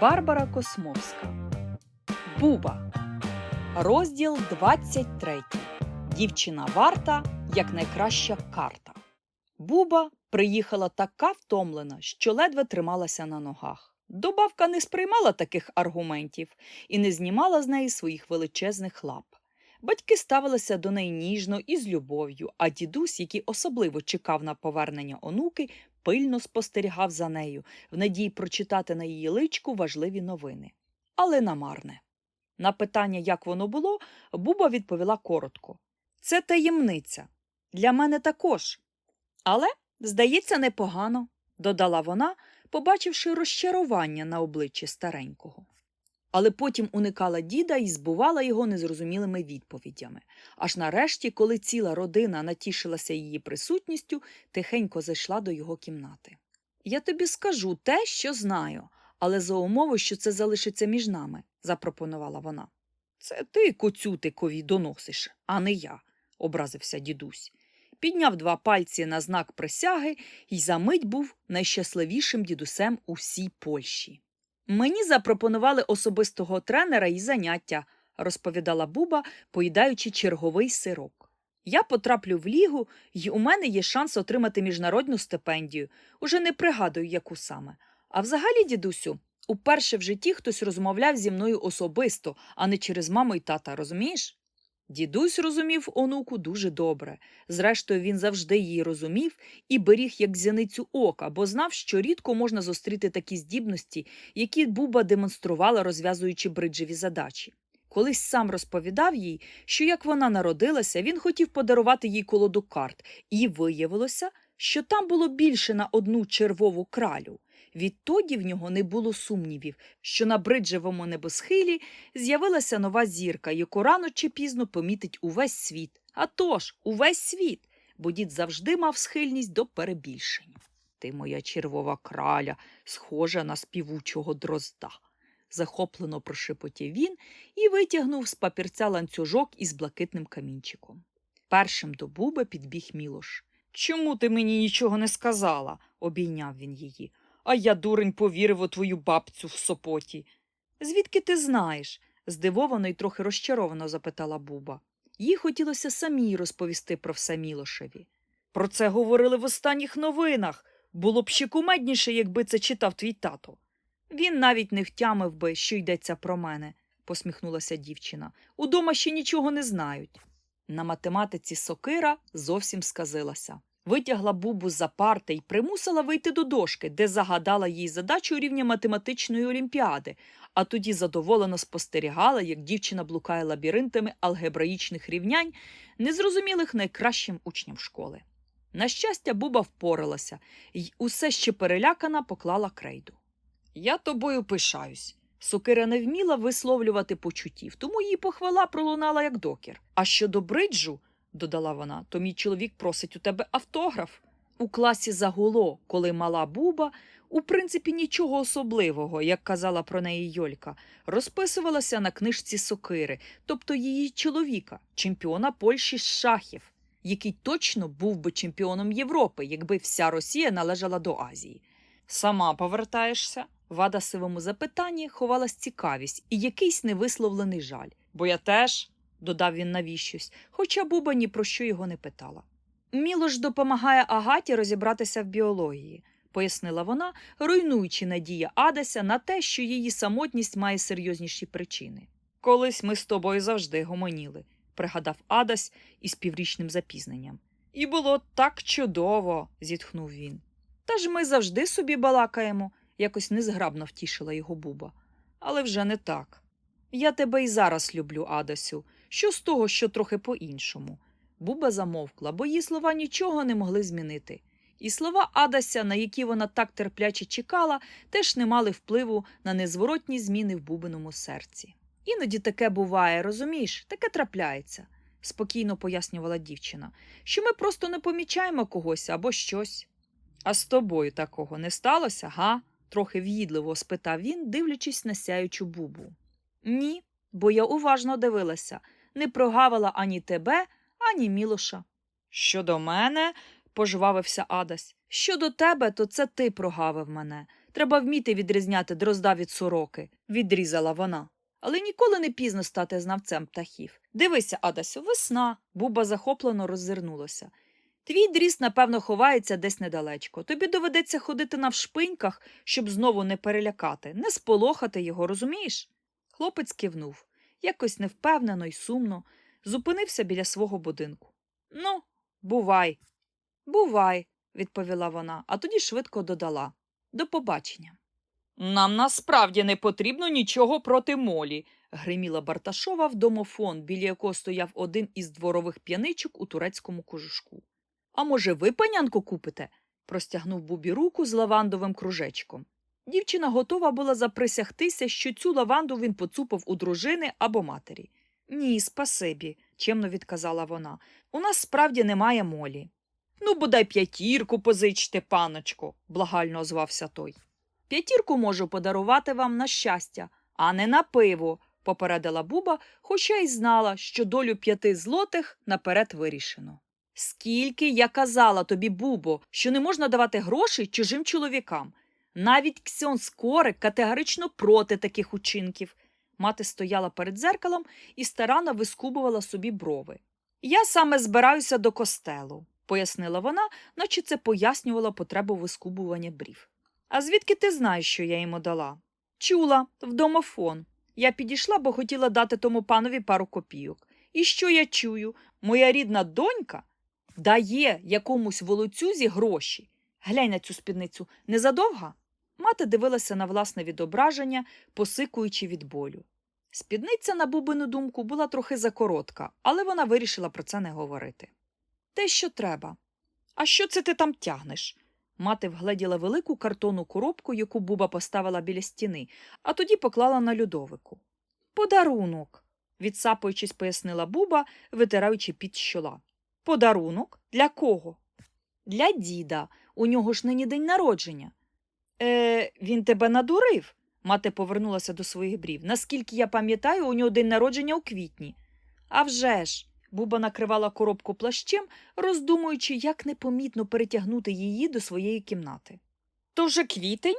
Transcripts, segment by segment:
Барбара Космовська. Буба. Розділ 23. Дівчина варта як найкраща карта. Буба приїхала така втомлена, що ледве трималася на ногах. Добавка не сприймала таких аргументів і не знімала з неї своїх величезних лап. Батьки ставилися до неї ніжно і з любов'ю, а дідусь, який особливо чекав на повернення онуки, пильно спостерігав за нею, в надії прочитати на її личку важливі новини. Але намарне. На питання, як воно було, Буба відповіла коротко: Це таємниця. Для мене також. Але, здається, непогано, додала вона, побачивши розчарування на обличчі старенького. Але потім уникала діда і збувала його незрозумілими відповідями. Аж нарешті, коли ціла родина натішилася її присутністю, тихенько зайшла до його кімнати. Я тобі скажу те, що знаю, але за умови, що це залишиться між нами, запропонувала вона. Це ти коцютикові доносиш, а не я, образився дідусь. Підняв два пальці на знак присяги і за мить був найщасливішим дідусем у всій Польщі. Мені запропонували особистого тренера і заняття, розповідала Буба, поїдаючи черговий сирок. Я потраплю в лігу, і у мене є шанс отримати міжнародну стипендію. Уже не пригадую, яку саме. А взагалі, дідусю, уперше в житті хтось розмовляв зі мною особисто, а не через маму й тата, розумієш? Дідусь розумів онуку дуже добре. Зрештою, він завжди її розумів і беріг як зяницю ока, бо знав, що рідко можна зустріти такі здібності, які Буба демонструвала, розв'язуючи бриджеві задачі. Колись сам розповідав їй, що як вона народилася, він хотів подарувати їй колоду карт, і виявилося, що там було більше на одну червову кралю. Відтоді в нього не було сумнівів, що на бриджевому небосхилі з'явилася нова зірка, яку рано чи пізно помітить увесь світ. А тож, увесь світ, бо дід завжди мав схильність до перебільшень. Ти моя червова краля, схожа на співучого дрозда. Захоплено прошепотів він і витягнув з папірця ланцюжок із блакитним камінчиком. Першим до Буби підбіг Мілош. Чому ти мені нічого не сказала? обійняв він її. А я, дурень, повірив у твою бабцю в сопоті. Звідки ти знаєш? здивовано і трохи розчаровано запитала Буба. Їй хотілося самій розповісти про все Мілошеві. Про це говорили в останніх новинах. Було б ще кумедніше, якби це читав твій тато. Він навіть не втямив би, що йдеться про мене, посміхнулася дівчина. Удома ще нічого не знають. На математиці сокира зовсім сказилася. Витягла бубу за парти і примусила вийти до дошки, де загадала їй задачу рівня математичної олімпіади, а тоді задоволено спостерігала, як дівчина блукає лабіринтами алгебраїчних рівнянь, незрозумілих найкращим учням школи. На щастя, Буба впоралася і усе ще перелякана поклала крейду. Я тобою пишаюсь. Сокира не вміла висловлювати почуттів, тому її похвала пролунала як докір. А щодо бриджу, додала вона, то мій чоловік просить у тебе автограф. У класі загуло, коли мала буба, у принципі, нічого особливого, як казала про неї Йолька, розписувалася на книжці сокири, тобто її чоловіка, чемпіона Польщі з шахів, який точно був би чемпіоном Європи, якби вся Росія належала до Азії. Сама повертаєшся? В Адасовому запитанні ховалась цікавість і якийсь невисловлений жаль. Бо я теж, додав він навіщось, хоча Буба ні про що його не питала. Мілош допомагає Агаті розібратися в біології, пояснила вона, руйнуючи надія Адася на те, що її самотність має серйозніші причини. Колись ми з тобою завжди гомоніли, пригадав Адась із піврічним запізненням. І було так чудово, зітхнув він. Та ж ми завжди собі балакаємо, якось незграбно втішила його Буба. Але вже не так. Я тебе і зараз люблю, Адасю. Що з того, що трохи по-іншому? Буба замовкла, бо її слова нічого не могли змінити. І слова Адася, на які вона так терпляче чекала, теж не мали впливу на незворотні зміни в бубиному серці. Іноді таке буває, розумієш, таке трапляється, спокійно пояснювала дівчина, що ми просто не помічаємо когось або щось. А з тобою такого не сталося, га? Трохи в'їдливо спитав він, дивлячись на сяючу бубу. Ні, бо я уважно дивилася, не прогавила ані тебе, ані Мілоша. Щодо мене, пожвавився Адась. Щодо тебе, то це ти прогавив мене. Треба вміти відрізняти дрозда від сороки, відрізала вона. Але ніколи не пізно стати знавцем птахів. Дивися, Адасю, весна. Буба захоплено роззирнулася. Твій дріст, напевно, ховається десь недалечко. Тобі доведеться ходити навшпиньках, щоб знову не перелякати, не сполохати його, розумієш? Хлопець кивнув, якось невпевнено й сумно, зупинився біля свого будинку. Ну, бувай. Бувай, відповіла вона, а тоді швидко додала. До побачення. Нам насправді не потрібно нічого проти молі, гриміла Барташова в домофон, біля якого стояв один із дворових п'яничок у турецькому кожушку. А може, ви панянку купите? простягнув Бубі руку з лавандовим кружечком. Дівчина готова була заприсягтися, що цю лаванду він поцупив у дружини або матері. Ні, спасибі, чемно відказала вона. У нас справді немає молі. Ну, бодай п'ятірку позичте, паночко, благально озвався той. П'ятірку можу подарувати вам на щастя, а не на пиво, попередила Буба, хоча й знала, що долю п'яти злотих наперед вирішено. Скільки я казала тобі, Бубо, що не можна давати грошей чужим чоловікам. Навіть Ксьон Скорик категорично проти таких учинків. Мати стояла перед дзеркалом і старанно вискубувала собі брови. Я саме збираюся до костелу, пояснила вона, наче це пояснювало потребу вискубування брів. А звідки ти знаєш, що я йому дала? Чула, в домофон. Я підійшла, бо хотіла дати тому панові пару копійок. І що я чую? Моя рідна донька дає якомусь волоцюзі гроші. Глянь на цю спідницю, не задовга? Мати дивилася на власне відображення, посикуючи від болю. Спідниця, на бубину думку, була трохи закоротка, але вона вирішила про це не говорити. Те, що треба. А що це ти там тягнеш? Мати вгледіла велику картонну коробку, яку Буба поставила біля стіни, а тоді поклала на льодовику. Подарунок, відсапуючись, пояснила Буба, витираючи під щола. Подарунок? Для кого? Для діда. У нього ж нині день народження. Е, він тебе надурив. Мати повернулася до своїх брів. Наскільки я пам'ятаю, у нього день народження у квітні. А вже ж. Буба накривала коробку плащем, роздумуючи, як непомітно перетягнути її до своєї кімнати. То вже квітень?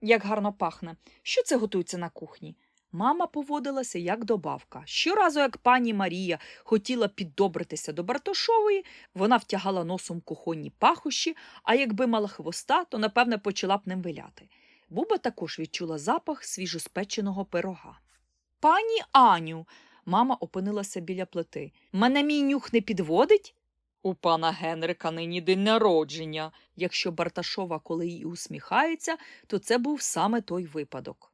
Як гарно пахне. Що це готується на кухні? Мама поводилася як добавка. Щоразу, як пані Марія хотіла піддобритися до Бартошової, вона втягала носом кухонні пахощі, а якби мала хвоста, то, напевне, почала б ним виляти. Буба також відчула запах свіжоспеченого пирога. Пані Аню, мама опинилася біля плити. Мене мій нюх не підводить? У пана Генрика нині день народження. Якщо Барташова коли й усміхається, то це був саме той випадок.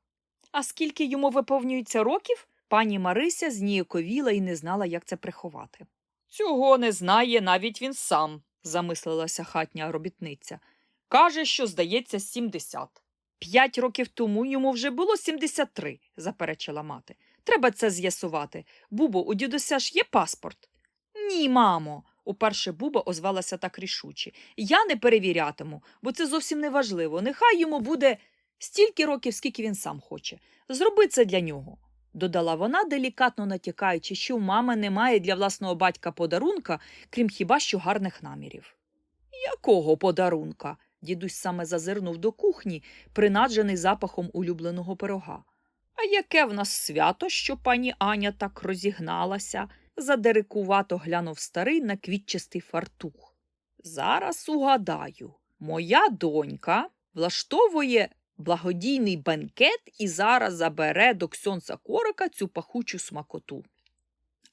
А скільки йому виповнюється років? Пані Марися зніяковіла і не знала, як це приховати. Цього не знає навіть він сам, замислилася хатня робітниця. Каже, що, здається, сімдесят. П'ять років тому йому вже було сімдесят три, заперечила мати. Треба це з'ясувати. Бубо, у дідуся ж є паспорт? Ні, мамо. Уперше Буба озвалася так рішуче. Я не перевірятиму, бо це зовсім не важливо. Нехай йому буде стільки років, скільки він сам хоче. Зроби це для нього, додала вона, делікатно натякаючи, що в мами немає для власного батька подарунка, крім хіба що гарних намірів. Якого подарунка? Дідусь саме зазирнув до кухні, принаджений запахом улюбленого пирога. А яке в нас свято, що пані Аня так розігналася? задерикувато глянув старий на квітчастий фартух. Зараз угадаю, моя донька влаштовує благодійний бенкет і зараз забере до Ксьонса Корика цю пахучу смакоту.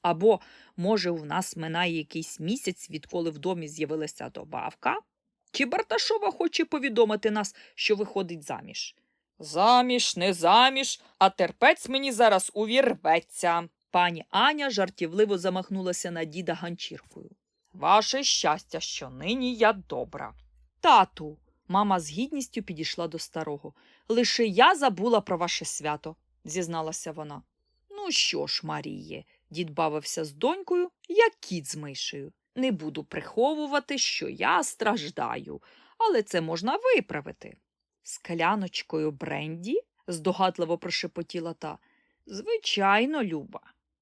Або, може, у нас минає якийсь місяць, відколи в домі з'явилася добавка? Чи Барташова хоче повідомити нас, що виходить заміж? Заміж, не заміж, а терпець мені зараз увірветься. Пані Аня жартівливо замахнулася на діда ганчіркою. Ваше щастя, що нині я добра. Тату, мама з гідністю підійшла до старого. Лише я забула про ваше свято, зізналася вона. Ну що ж, Маріє, дід бавився з донькою, як кіт з мишею. Не буду приховувати, що я страждаю, але це можна виправити. Скляночкою бренді? здогадливо прошепотіла та. Звичайно, Люба.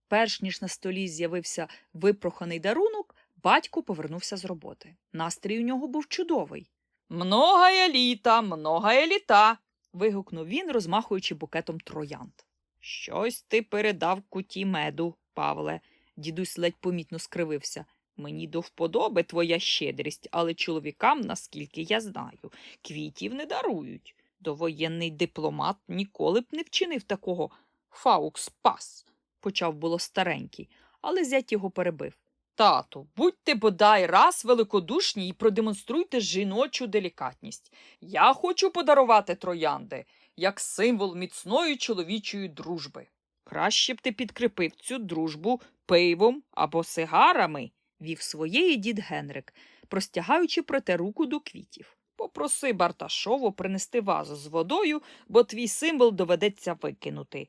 Перш ніж на столі з'явився випроханий дарунок, батько повернувся з роботи. Настрій у нього був чудовий. Многая літа, многая літа. вигукнув він, розмахуючи букетом троянд. Щось ти передав куті меду, Павле. Дідусь ледь помітно скривився. Мені до вподоби твоя щедрість, але чоловікам, наскільки я знаю, квітів не дарують. Довоєнний дипломат ніколи б не вчинив такого фаукс-пас, почав було старенький, але зять його перебив. Тату, будьте бодай раз великодушні і продемонструйте жіночу делікатність. Я хочу подарувати троянди як символ міцної чоловічої дружби. Краще б ти підкріпив цю дружбу пивом або сигарами, вів своєї дід Генрик, простягаючи проте руку до квітів. Попроси Барташову принести вазу з водою, бо твій символ доведеться викинути.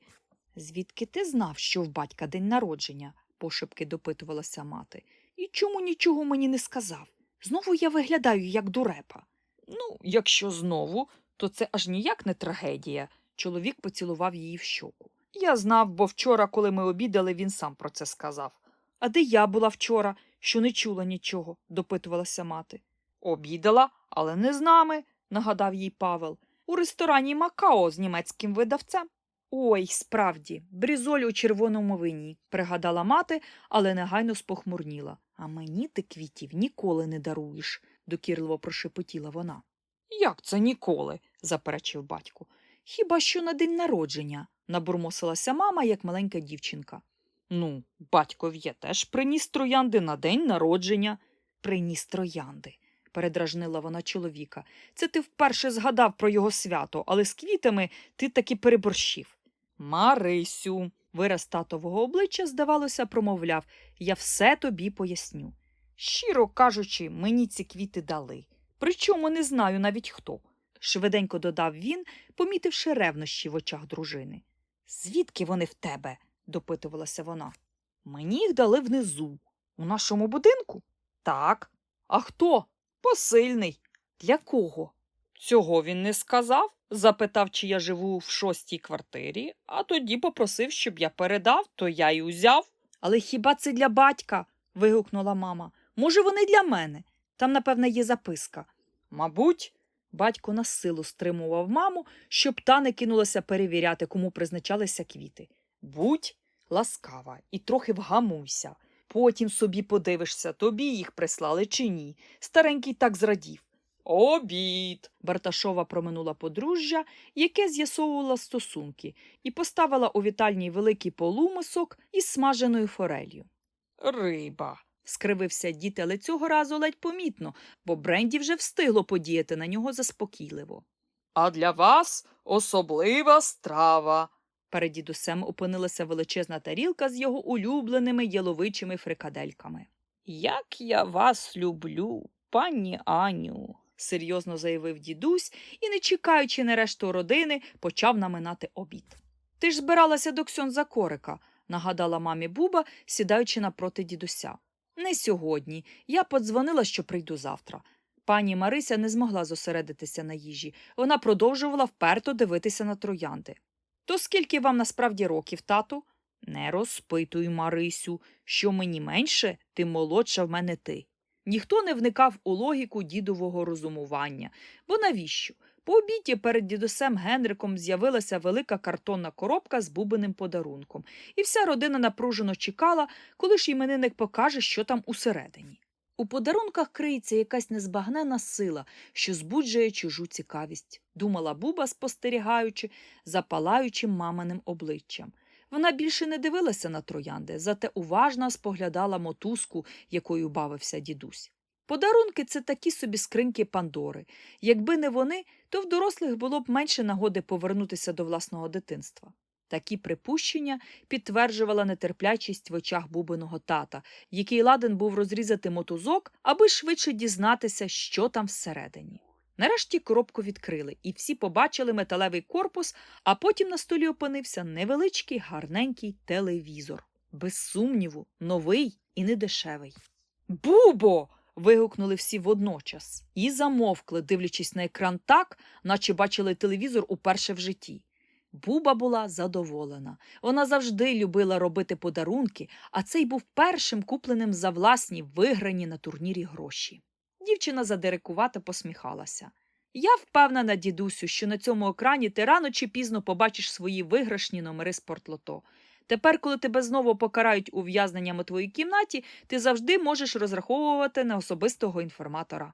Звідки ти знав, що в батька день народження? Пошепки допитувалася мати. І чому нічого мені не сказав? Знову я виглядаю як дурепа. Ну, якщо знову, то це аж ніяк не трагедія. Чоловік поцілував її в щоку. Я знав, бо вчора, коли ми обідали, він сам про це сказав. А де я була вчора, що не чула нічого, допитувалася мати. Обідала, але не з нами, нагадав їй Павел. У ресторані Макао з німецьким видавцем. Ой, справді, брізоль у червоному вині, пригадала мати, але негайно спохмурніла. А мені ти квітів ніколи не даруєш, докірливо прошепотіла вона. Як це ніколи? заперечив батько. Хіба що на день народження, набурмосилася мама, як маленька дівчинка. Ну, батьков'є теж приніс троянди на день народження. Приніс троянди, передражнила вона чоловіка. Це ти вперше згадав про його свято, але з квітами ти таки переборщив. Марисю, вираз татового обличчя, здавалося, промовляв, я все тобі поясню. Щиро кажучи, мені ці квіти дали. Причому не знаю навіть хто, швиденько додав він, помітивши ревнощі в очах дружини. Звідки вони в тебе? допитувалася вона. Мені їх дали внизу. У нашому будинку? Так. А хто? Посильний. Для кого? Цього він не сказав. Запитав, чи я живу в шостій квартирі, а тоді попросив, щоб я передав, то я й узяв. Але хіба це для батька? вигукнула мама. Може, вони для мене? Там, напевне, є записка. Мабуть, батько на силу стримував маму, щоб та не кинулася перевіряти, кому призначалися квіти. Будь ласкава і трохи вгамуйся. Потім собі подивишся, тобі їх прислали чи ні. Старенький так зрадів. Обід. Барташова проминула подружжя, яке з'ясовувало стосунки, і поставила у вітальній великий полумисок із смаженою форелью. Риба. скривився дід, але цього разу ледь помітно, бо Бренді вже встигло подіяти на нього заспокійливо. А для вас особлива страва. Перед дідусем опинилася величезна тарілка з його улюбленими яловичими фрикадельками. Як я вас люблю, пані Аню, серйозно заявив дідусь і, не чекаючи на решту родини, почав наминати обід. Ти ж збиралася до Ксьонза Корика, нагадала мамі Буба, сідаючи напроти дідуся. Не сьогодні. Я подзвонила, що прийду завтра. Пані Марися не змогла зосередитися на їжі. Вона продовжувала вперто дивитися на троянди. То скільки вам насправді років, тату? Не розпитуй, Марисю, що мені менше, тим молодша в мене ти. Ніхто не вникав у логіку дідового розумування. Бо навіщо? По обіді перед дідусем Генриком з'явилася велика картонна коробка з бубиним подарунком, і вся родина напружено чекала, коли ж іменинник покаже, що там усередині. У подарунках криється якась незбагнена сила, що збуджує чужу цікавість, думала Буба, спостерігаючи за палаючим маминим обличчям. Вона більше не дивилася на троянди, зате уважно споглядала мотузку, якою бавився дідусь. Подарунки це такі собі скриньки Пандори. Якби не вони, то в дорослих було б менше нагоди повернутися до власного дитинства. Такі припущення підтверджувала нетерплячість в очах бубиного тата, який ладен був розрізати мотузок, аби швидше дізнатися, що там всередині. Нарешті коробку відкрили, і всі побачили металевий корпус, а потім на столі опинився невеличкий гарненький телевізор. Без сумніву, новий і недешевий. Бубо. вигукнули всі водночас і замовкли, дивлячись на екран так, наче бачили телевізор уперше в житті. Буба була задоволена. Вона завжди любила робити подарунки, а цей був першим купленим за власні виграні на турнірі гроші. Дівчина задирикувато посміхалася. Я впевнена, дідусю, що на цьому екрані ти рано чи пізно побачиш свої виграшні номери спортлото. Тепер, коли тебе знову покарають ув'язненням у твоїй кімнаті, ти завжди можеш розраховувати на особистого інформатора.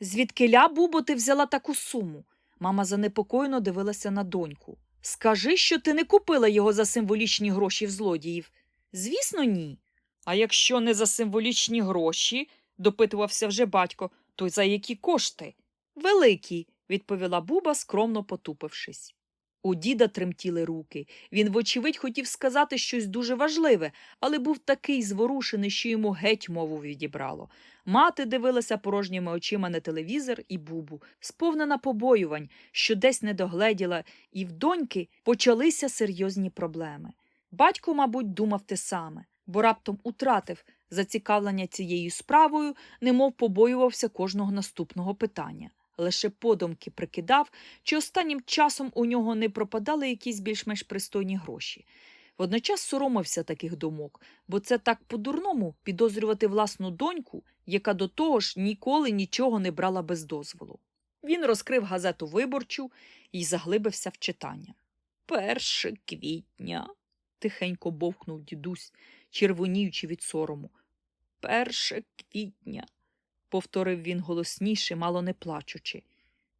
Звідкиля, Бубо, ти взяла таку суму? Мама занепокоєно дивилася на доньку. Скажи, що ти не купила його за символічні гроші в злодіїв. Звісно, ні. А якщо не за символічні гроші, допитувався вже батько, то за які кошти? Великі, відповіла Буба, скромно потупившись. У діда тремтіли руки. Він, вочевидь, хотів сказати щось дуже важливе, але був такий зворушений, що йому геть мову відібрало. Мати дивилася порожніми очима на телевізор і бубу, сповнена побоювань, що десь не догледіла, і в доньки почалися серйозні проблеми. Батько, мабуть, думав те саме, бо раптом утратив зацікавлення цією справою, немов побоювався кожного наступного питання. Лише подумки прикидав, чи останнім часом у нього не пропадали якісь більш-менш пристойні гроші. Водночас соромився таких думок, бо це так по-дурному підозрювати власну доньку, яка до того ж ніколи нічого не брала без дозволу. Він розкрив газету виборчу і заглибився в читання. Перше квітня, тихенько бовкнув дідусь, червоніючи від сорому. Перше квітня, повторив він голосніше, мало не плачучи.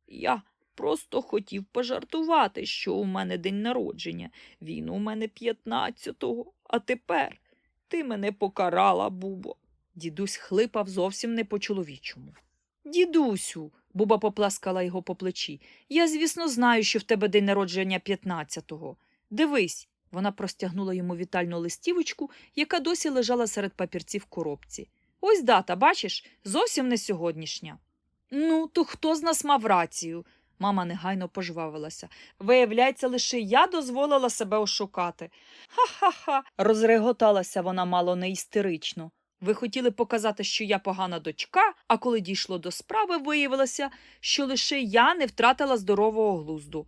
Я просто хотів пожартувати, що у мене день народження. Він у мене п'ятнадцятого, а тепер ти мене покарала, Бубо. Дідусь хлипав зовсім не по-чоловічому. Дідусю, Буба поплескала його по плечі. Я, звісно, знаю, що в тебе день народження п'ятнадцятого. Дивись, вона простягнула йому вітальну листівочку, яка досі лежала серед папірців в коробці. Ось дата, бачиш, зовсім не сьогоднішня. Ну, то хто з нас мав рацію? Мама негайно пожвавилася. Виявляється, лише я дозволила себе ошукати. Ха-ха-ха, розреготалася вона мало не істерично. Ви хотіли показати, що я погана дочка, а коли дійшло до справи, виявилося, що лише я не втратила здорового глузду.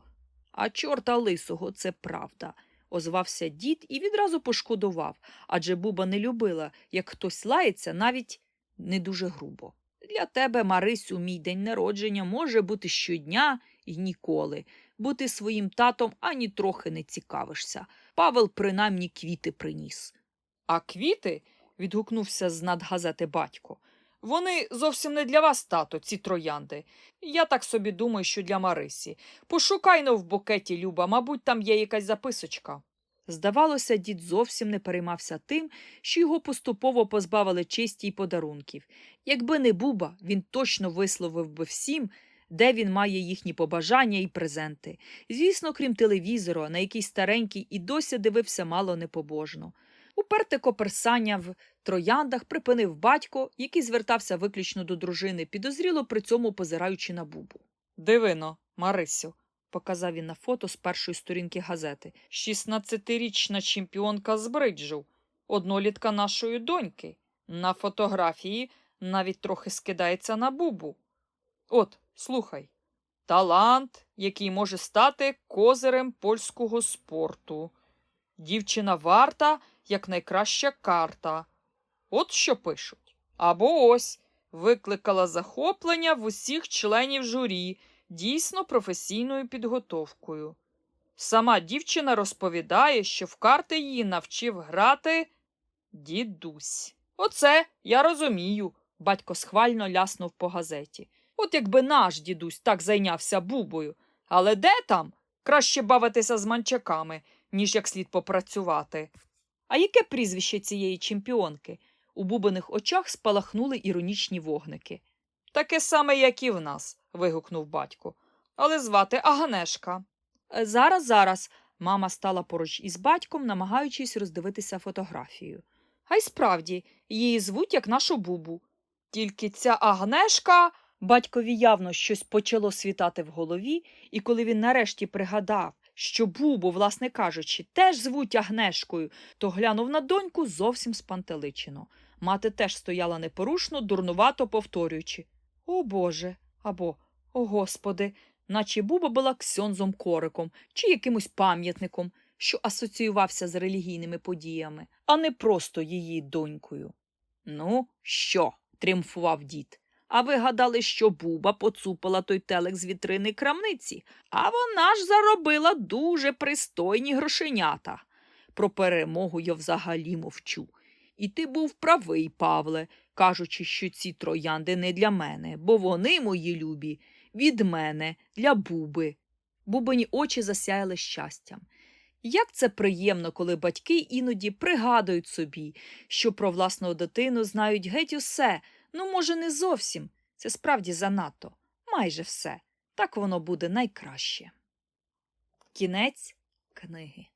А чорта лисого, це правда, озвався дід і відразу пошкодував, адже Буба не любила, як хтось лається, навіть не дуже грубо. Для тебе, Марисю, мій день народження може бути щодня і ніколи. Бути своїм татом ані трохи не цікавишся. Павел принаймні квіти приніс. А квіти? відгукнувся з надгазети батько. Вони зовсім не для вас, тато, ці троянди. Я так собі думаю, що для Марисі. Пошукай но в букеті, Люба, мабуть, там є якась записочка. Здавалося, дід зовсім не переймався тим, що його поступово позбавили честі й подарунків. Якби не Буба, він точно висловив би всім, де він має їхні побажання і презенти. Звісно, крім телевізора, на який старенький і досі дивився мало непобожно. Уперте коперсання в трояндах припинив батько, який звертався виключно до дружини, підозріло при цьому позираючи на бубу. Дивино, Марисю, показав він на фото з першої сторінки газети. Шістнадцятирічна чемпіонка з бриджу, однолітка нашої доньки. На фотографії навіть трохи скидається на бубу. От, слухай. Талант, який може стати козирем польського спорту. Дівчина варта, як найкраща карта. От що пишуть. Або ось викликала захоплення в усіх членів журі, дійсно професійною підготовкою. Сама дівчина розповідає, що в карти її навчив грати дідусь. Оце я розумію, батько схвально ляснув по газеті. От якби наш дідусь так зайнявся бубою. Але де там? Краще бавитися з манчаками, ніж як слід попрацювати. А яке прізвище цієї чемпіонки? У бубиних очах спалахнули іронічні вогники. Таке саме, як і в нас, вигукнув батько. Але звати Агнешка. «Е, Зараз, зараз. Мама стала поруч із батьком, намагаючись роздивитися фотографію. А й справді, її звуть як нашу бубу. Тільки ця Агнешка. Батькові явно щось почало світати в голові, і коли він нарешті пригадав, що Бубу, власне кажучи, теж звуть Агнешкою, то глянув на доньку зовсім спантеличено. Мати теж стояла непорушно, дурнувато повторюючи О Боже! або О Господи! наче Буба була ксьонзом кориком чи якимось пам'ятником, що асоціювався з релігійними подіями, а не просто її донькою. Ну, що? тріумфував дід. А ви гадали, що Буба поцупила той телек з вітрини крамниці, а вона ж заробила дуже пристойні грошенята. Про перемогу я взагалі мовчу. І ти був правий, Павле, кажучи, що ці троянди не для мене, бо вони, мої любі, від мене, для Буби. Бубині очі засяяли щастям. Як це приємно, коли батьки іноді пригадують собі, що про власну дитину знають геть усе, ну, може, не зовсім. Це справді занадто, майже все. Так воно буде найкраще. Кінець книги.